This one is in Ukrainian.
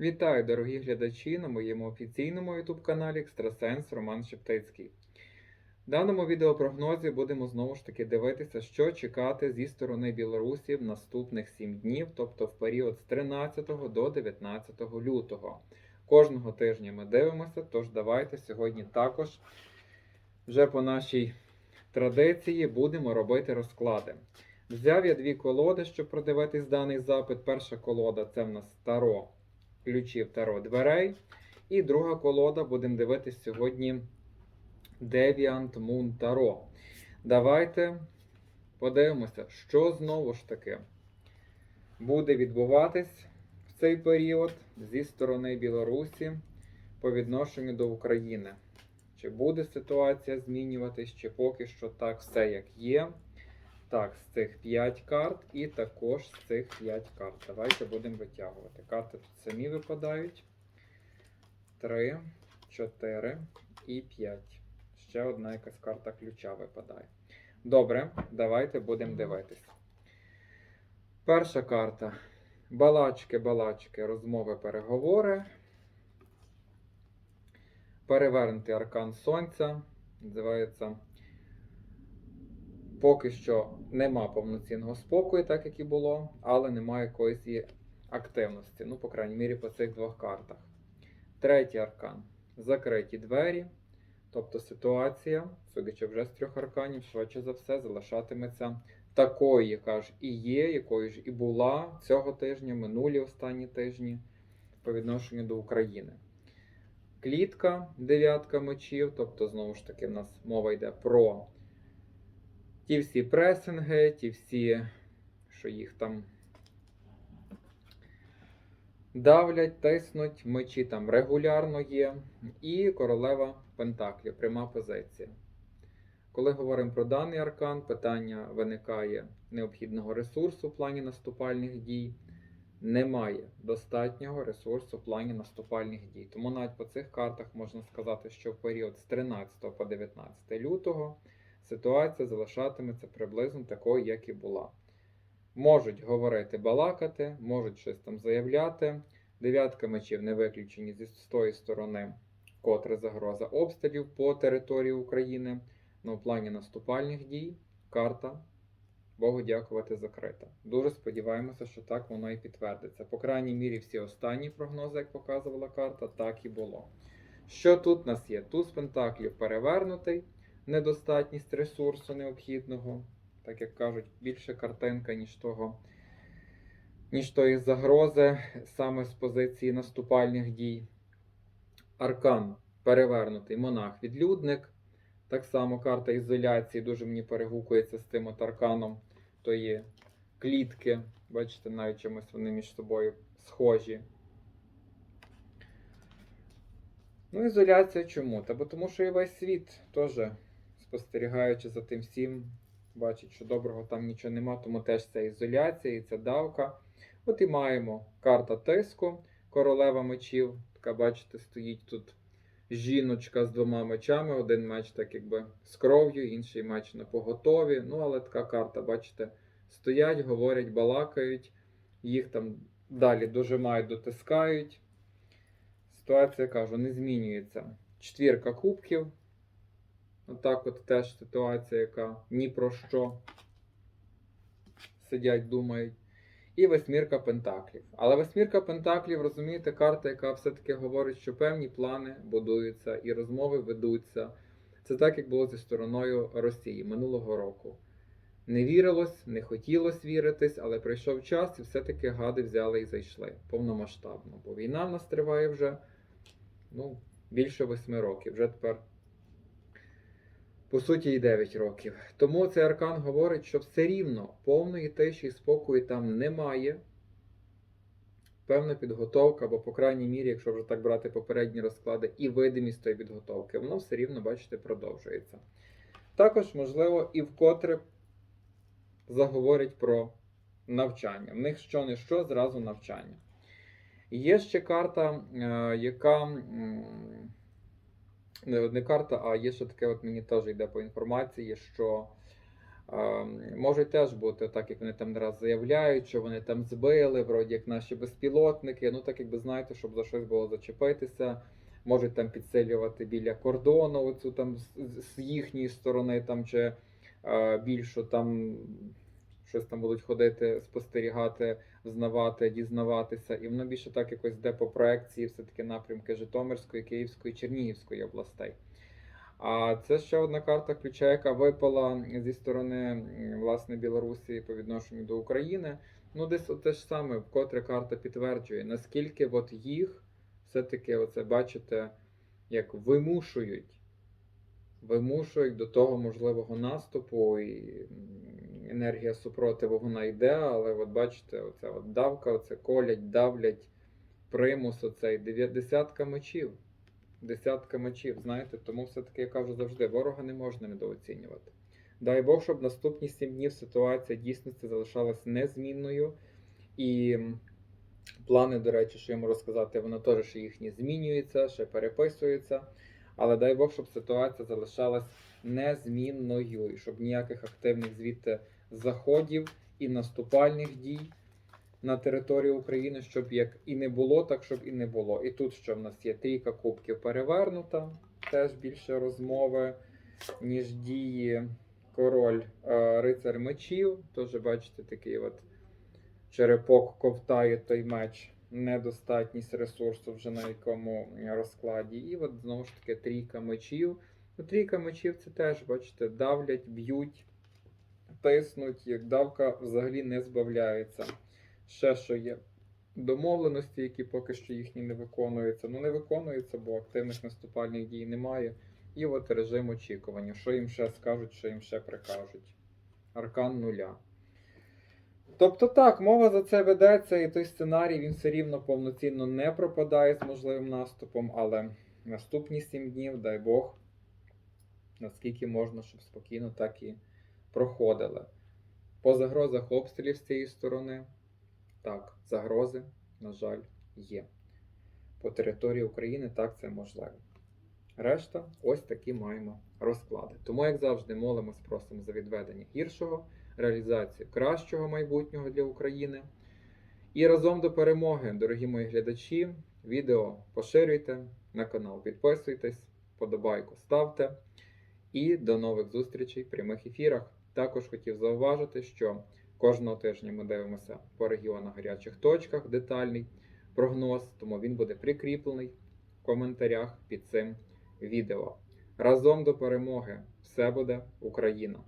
Вітаю, дорогі глядачі, на моєму офіційному YouTube каналі Екстрасенс Роман Шептицький. В даному відеопрогнозі будемо знову ж таки дивитися, що чекати зі сторони Білорусі в наступних 7 днів, тобто в період з 13 до 19 лютого. Кожного тижня ми дивимося, тож давайте сьогодні також вже по нашій традиції будемо робити розклади. Взяв я дві колоди, щоб продивитись даний запит. Перша колода це в нас Таро ключів Таро дверей. І друга колода будемо дивитись сьогодні Deviant Moon Таро. Давайте подивимося, що знову ж таки буде відбуватись в цей період зі сторони Білорусі по відношенню до України. Чи буде ситуація змінюватись, чи поки що так все як є. Так, з цих 5 карт і також з цих 5 карт. Давайте будемо витягувати. Карти тут самі випадають. 3, 4 і 5. Ще одна якась карта ключа випадає. Добре, давайте будемо дивитись. Перша карта. Балачки, балачки, розмови, переговори. Перевернутий аркан сонця. Називається Поки що нема повноцінного спокою, так як і було, але немає якоїсь і активності. Ну, по крайній мірі, по цих двох картах. Третій аркан. Закриті двері. Тобто ситуація, судячи вже з трьох арканів, швидше за все, залишатиметься такою, яка ж і є, якою ж і була цього тижня, минулі останні тижні по відношенню до України. Клітка, дев'ятка мечів, тобто, знову ж таки, в нас мова йде про ті всі пресинги, ті всі, що їх там давлять, тиснуть, мечі там регулярно є. І королева Пентаклів, пряма позиція. Коли говоримо про даний аркан, питання виникає необхідного ресурсу в плані наступальних дій. Немає достатнього ресурсу в плані наступальних дій. Тому навіть по цих картах можна сказати, що в період з 13 по 19 лютого ситуація залишатиметься приблизно такою, як і була. Можуть говорити, балакати, можуть щось там заявляти. Дев'ятка мечів не виключені зі з тої сторони, котре загроза обстрілів по території України. Ну, в плані наступальних дій карта, Богу дякувати, закрита. Дуже сподіваємося, що так воно і підтвердиться. По крайній мірі, всі останні прогнози, як показувала карта, так і було. Що тут у нас є? Туз Пентаклів перевернутий недостатність ресурсу необхідного, так як кажуть, більше картинка, ніж того, ніж тої загрози, саме з позиції наступальних дій. Аркан перевернутий монах-відлюдник. Так само карта ізоляції дуже мені перегукується з тим от арканом тої клітки. Бачите, навіть чимось вони між собою схожі. Ну, ізоляція чому? Та бо тому що і весь світ теж спостерігаючи за тим всім, бачить, що доброго там нічого нема, тому теж це ізоляція і це давка. От і маємо карта тиску, королева мечів. Така, бачите, стоїть тут жіночка з двома мечами. Один меч, так якби з кров'ю, інший меч на поготові. Ну, але така карта, бачите, стоять, говорять, балакають, їх там далі дожимають, дотискають. Ситуація кажу, не змінюється. Четвірка кубків. Отак от теж ситуація, яка ні про що сидять, думають. І восьмірка пентаклів. Але восьмірка пентаклів, розумієте, карта, яка все-таки говорить, що певні плани будуються і розмови ведуться. Це так, як було зі стороною Росії минулого року. Не вірилось, не хотілося віритись, але прийшов час і все-таки гади взяли і зайшли повномасштабно. Бо війна в нас триває вже ну, більше восьми років. Вже тепер по суті, і 9 років. Тому цей аркан говорить, що все рівно повної тиші і спокою там немає. Певна підготовка, або, по крайній мірі, якщо вже так брати попередні розклади, і видимість тої підготовки, воно все рівно, бачите, продовжується. Також, можливо, і вкотре заговорять про навчання. В них що не що, зразу навчання. Є ще карта, е, яка не одна карта, а є ще таке, от мені теж йде по інформації, що А, Можуть теж бути так, як вони там не раз заявляють, що вони там збили, вроді як наші безпілотники. Ну так якби знаєте, щоб за щось було зачепитися. Можуть там підсилювати біля кордону, оцю там з, з їхньої сторони, там чи е, більшу там щось там будуть ходити, спостерігати, взнавати, дізнаватися. І воно більше так якось йде по проекції, все-таки напрямки Житомирської, Київської, Чернігівської областей. А це ще одна карта ключа, яка випала зі сторони власне Білорусі по відношенню до України. Ну, десь те ж саме, вкотре карта підтверджує, наскільки от їх все-таки, оце бачите, як вимушують, вимушують до того можливого наступу, і енергія супротиву вона йде, але от бачите, оця от давка, оце колять, давлять, примус, оцей десятка мечів десятка мечів, знаєте, тому все-таки я кажу завжди, ворога не можна недооцінювати. Дай Бог, щоб наступні сім днів ситуація дійсності залишалась незмінною. І плани, до речі, що можу розказати, воно теж їхні змінюються, ще переписуються. Але дай Бог, щоб ситуація залишалась незмінною, і щоб ніяких активних звідти заходів і наступальних дій на територію України, щоб як і не було, так щоб і не було. І тут що в нас є трійка кубків перевернута, теж більше розмови, ніж дії. Король е, рицар мечів. Теж бачите, такий от черепок ковтає той меч, недостатність ресурсу вже на якому розкладі. І от знову ж таки трійка мечів. Ну, трійка мечів це теж, бачите, давлять, б'ють, тиснуть, як давка взагалі не збавляється. Ще що є домовленості, які поки що їхні не виконуються. Ну не виконуються, бо активних наступальних дій немає. І от режим очікування. Що їм ще скажуть, що їм ще прикажуть. Аркан нуля. Тобто так, мова за це ведеться, і той сценарій він все рівно повноцінно не пропадає з можливим наступом, але наступні сім днів, дай Бог, наскільки можна, щоб спокійно так і проходили. По загрозах обстрілів з цієї сторони, так, загрози, на жаль, є. По території України так це можливо. Решта ось такі маємо розклади. Тому, як завжди, молимось, просимо за відведення гіршого, реалізацію кращого майбутнього для України. І разом до перемоги, дорогі мої глядачі, відео поширюйте, на канал підписуйтесь, подобайку ставте. І до нових зустрічей в прямих ефірах. Також хотів зауважити, що кожного тижня ми дивимося по регіонах гарячих точках детальний прогноз, тому він буде прикріплений в коментарях під цим відео. Разом до перемоги! Все буде Україна!